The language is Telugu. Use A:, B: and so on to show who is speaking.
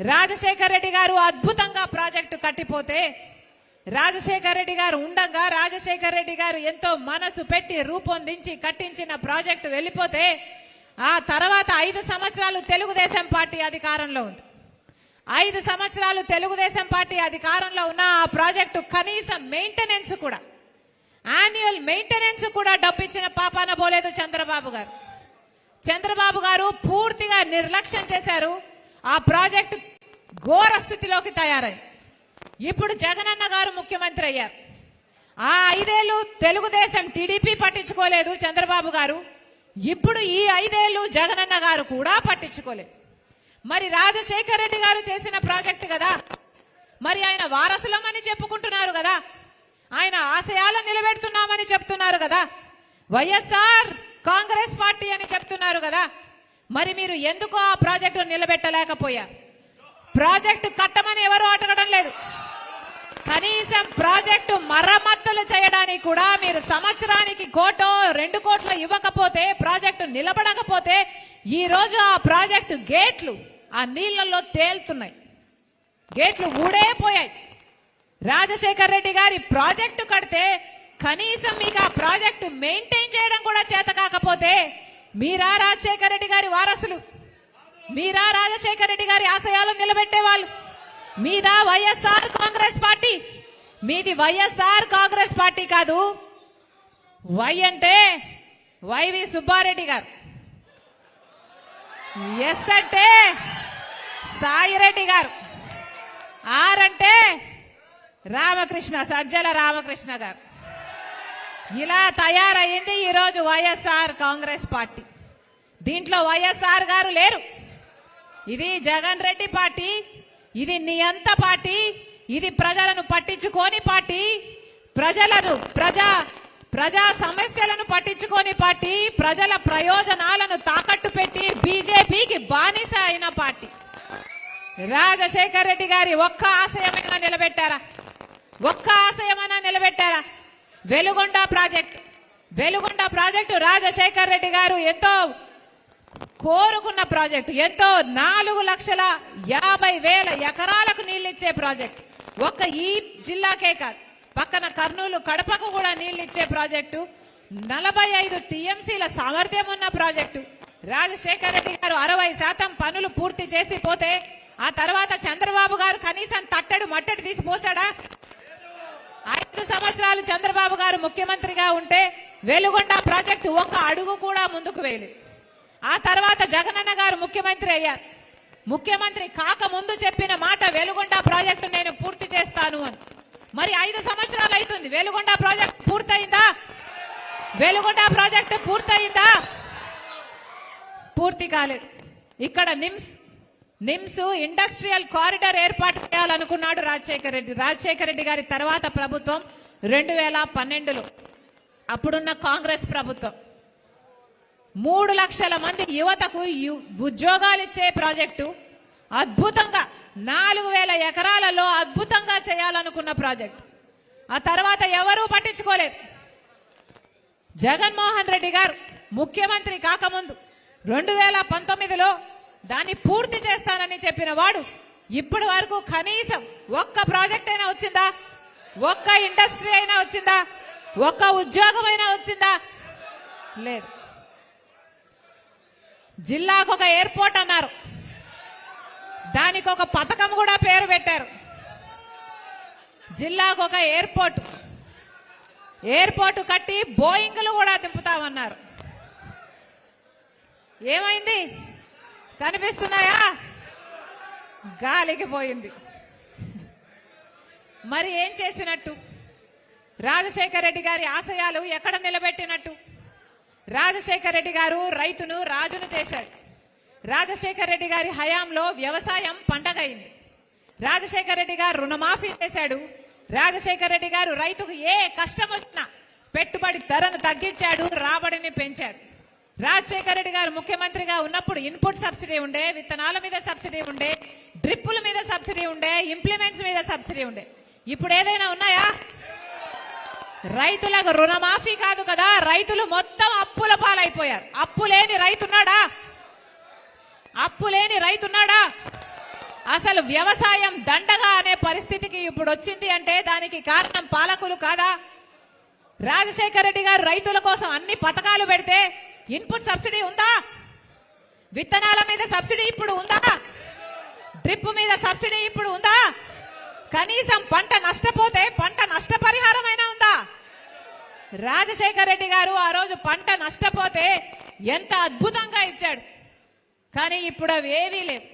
A: రాజశేఖర రెడ్డి గారు అద్భుతంగా ప్రాజెక్టు కట్టిపోతే రాజశేఖర రెడ్డి గారు ఉండగా రాజశేఖర రెడ్డి గారు ఎంతో మనసు పెట్టి రూపొందించి కట్టించిన ప్రాజెక్టు వెళ్ళిపోతే ఆ తర్వాత ఐదు సంవత్సరాలు తెలుగుదేశం పార్టీ అధికారంలో ఉంది. ఐదు సంవత్సరాలు తెలుగుదేశం పార్టీ అధికారంలో ఉన్న ఆ ప్రాజెక్టు కనీసం మెయింటెనెన్స్ కూడా యాన్యువల్ మెయింటెనెన్స్ కూడా డబ్బు ఇచ్చిన పాపాన పోలేదు చంద్రబాబు గారు. చంద్రబాబు గారు పూర్తిగా నిర్లక్ష్యం చేశారు. ఆ ప్రాజెక్టు ఘోర స్థితిలోకి తయారై ఇప్పుడు జగనన్న గారు ముఖ్యమంత్రి అయ్యారు. ఆ ఐదేళ్ళు తెలుగుదేశం టీడీపీ పట్టించుకోలేదు చంద్రబాబు గారు. ఇప్పుడు ఈ ఐదేళ్ళు జగనన్న గారు కూడా పట్టించుకోలేదు. మరి రాజశేఖర రెడ్డి గారు చేసిన ప్రాజెక్టు కదా. మరి ఆయన వారసులమని చెప్పుకుంటున్నారు కదా. ఆయన ఆశయాలను నిలబెడుతున్నామని చెప్తున్నారు కదా. వైఎస్ఆర్ కాంగ్రెస్ పార్టీ అని చెప్తున్నారు కదా. మరి మీరు ఎందుకు ఆ ప్రాజెక్టు నిలబెట్టలేకపోయారు? ప్రాజెక్టు కట్టమని ఎవరు అడగడం లేదు. కనీసం ప్రాజెక్టు మరమ్మతులు చేయడానికి కూడా మీరు సంవత్సరానికి కోటో రెండు కోట్లు ఇవ్వకపోతే ప్రాజెక్టు నిలబడకపోతే ఈ రోజు ఆ ప్రాజెక్టు గేట్లు ఆ నీళ్ళలో తేలుతున్నాయి. గేట్లు ఊడేపోయాయి రాజశేఖర్ రెడ్డి గారి ప్రాజెక్టు కడితే కనీసం మీకు ఆ ప్రాజెక్టు మెయింటైన్ చేయడం కూడా చేత కాకపోతే మీరా రాజశేఖర్ రెడ్డి గారి వారసులు. మీరా రాజశేఖర్ రెడ్డి గారి ఆశయాలను నిలబెట్టే వాళ్ళు మీదా వైఎస్ఆర్ కాంగ్రెస్ పార్టీ. మీది వైఎస్ఆర్ కాంగ్రెస్ పార్టీ కాదు. వై అంటే వైవి సుబ్బారెడ్డి గారు. ఎస్ అంటే సాయిరెడ్డి గారు. ఆర్ అంటే రామకృష్ణ సజ్జల రామకృష్ణ గారు. ఇలా తయారయ్యింది ఈరోజు వైఎస్ఆర్ కాంగ్రెస్ పార్టీ. దీంట్లో వైఎస్ఆర్ గారు లేరు. ఇది జగన్ రెడ్డి పార్టీ ఇది నియంత పార్టీ ఇది ప్రజలను పట్టించుకోని పార్టీ ప్రజలను ప్రజా ప్రజా సమస్యలను పట్టించుకోని పార్టీ ప్రజల ప్రయోజనాలను తాకట్టు పెట్టి బీజేపీకి బానిస అయిన పార్టీ. రాజశేఖర్ రెడ్డి గారి ఒక్క ఆశయమైనా నిలబెట్టారా? ఒక్క ఆశయమైనా నిలబెట్టారా? వెలుగొండ ప్రాజెక్ట్ వెలుగొండ ప్రాజెక్టు రాజశేఖర్ రెడ్డి గారు ఎంతో కోరుకున్న ప్రాజెక్టు ఎంతో నాలుగు లక్షల యాభై వేల ఎకరాలకు నీళ్ళిచ్చే ప్రాజెక్ట్. ఒక్క ఈ జిల్లాకే కాదు పక్కన కర్నూలు కడపకు కూడా నీళ్ళిచ్చే ప్రాజెక్టు. నలభై ఐదు టీఎంసీల సామర్థ్యం ఉన్న ప్రాజెక్టు. రాజశేఖర్ రెడ్డి గారు అరవై శాతం పనులు పూర్తి చేసి పోతే ఆ తర్వాత చంద్రబాబు గారు కనీసం తట్టడు మట్టడు తీసి పోసాడా? ఐదు సంవత్సరాలు చంద్రబాబు గారు ముఖ్యమంత్రిగా ఉంటే వెలుగొండ ప్రాజెక్టు ఒక అడుగు కూడా ముందుకు వేయలేదు. ఆ తర్వాత జగనన్న గారు ముఖ్యమంత్రి అయ్యారు. ముఖ్యమంత్రి కాక ముందు చెప్పిన మాట వెలుగొండ ప్రాజెక్టు నేను పూర్తి చేస్తాను అని. మరి ఐదు సంవత్సరాలు అవుతుంది వెలుగొండ ప్రాజెక్ట్ పూర్తయిందా? వెలుగొండ ప్రాజెక్టు పూర్తయిందా? పూర్తి కాలేదు. ఇక్కడ నిమ్స్ నిమ్స్ ఇండస్ట్రియల్ కారిడార్ ఏర్పాటు చేయాలనుకున్నాడు రాజశేఖర రెడ్డి. రాజశేఖర రెడ్డి గారి తర్వాత ప్రభుత్వం రెండు వేల పన్నెండులో. అప్పుడున్న కాంగ్రెస్ ప్రభుత్వం. మూడు లక్షల మంది యువతకు ఉద్యోగాలు ఇచ్చే ప్రాజెక్టు. అద్భుతంగా నాలుగు వేల ఎకరాలలో అద్భుతంగా చేయాలనుకున్న ప్రాజెక్టు. ఆ తర్వాత ఎవరూ పట్టించుకోలేదు. జగన్మోహన్ రెడ్డి గారు ముఖ్యమంత్రి కాకముందు. రెండు వేల పంతొమ్మిదిలో దాన్ని పూర్తి చేస్తానని చెప్పిన వాడు ఇప్పటి వరకు కనీసం ఒక్క ప్రాజెక్ట్ అయినా వచ్చిందా? ఒక్క ఇండస్ట్రీ అయినా వచ్చిందా? ఒక్క ఉద్యోగం అయినా వచ్చిందా? లేదు. జిల్లాకు ఒక ఎయిర్పోర్ట్ అన్నారు. దానికి ఒక పథకం కూడా పేరు పెట్టారు. జిల్లాకు ఒక ఎయిర్పోర్ట్. ఎయిర్పోర్ట్ కట్టి బోయింగ్లు కూడా దింపుతామన్నారు. ఏమైంది? కనిపిస్తున్నాయా? గాలికి పోయింది. మరి ఏం చేసినట్టు? రాజశేఖర రెడ్డి గారి ఆశయాలు ఎక్కడ నిలబెట్టినట్టు? రాజశేఖర రెడ్డి గారు రైతును రాజును చేశాడు రాజశేఖర రెడ్డి గారి హయాంలో వ్యవసాయం పండగైంది. రాజశేఖర రెడ్డి గారు రుణమాఫీ చేశాడు. రాజశేఖర రెడ్డి గారు రైతుకు ఏ కష్టం వచ్చినా పెట్టుబడి ధరను తగ్గించాడు రాబడిని పెంచాడు. రాజశేఖర రెడ్డి గారు ముఖ్యమంత్రిగా ఉన్నప్పుడు ఇన్పుట్ సబ్సిడీ ఉండే విత్తనాల మీద సబ్సిడీ ఉండే డ్రిప్పుల మీద సబ్సిడీ ఉండే ఇంప్లిమెంట్స్ మీద సబ్సిడీ ఉండే. ఇప్పుడు ఏదైనా ఉన్నాయా? రైతులకు రుణమాఫీ కాదు కదా రైతులు మొత్తం అప్పుల పాలైపోయారు. అప్పు లేని రైతున్నాడా? అప్పు లేని రైతున్నాడా? అసలు వ్యవసాయం దండగా అనే పరిస్థితికి ఇప్పుడు వచ్చింది అంటే దానికి కారణం పాలకులు కాదా? రాజశేఖర రెడ్డి గారు రైతుల కోసం అన్ని పథకాలు పెడితే ఇన్పుట్ సబ్సిడీ ఉందా? విత్తనాల మీద సబ్సిడీ ఇప్పుడు ఉందా? డ్రిప్ మీద సబ్సిడీ ఇప్పుడు ఉందా? కనీసం పంట నష్టపోతే పంట నష్టపరిహారమైనా ఉందా? రాజశేఖర రెడ్డి గారు ఆ రోజు పంట నష్టపోతే ఎంత అద్భుతంగా ఇచ్చాడు. కానీ ఇప్పుడు అవి ఏవీ లేవు.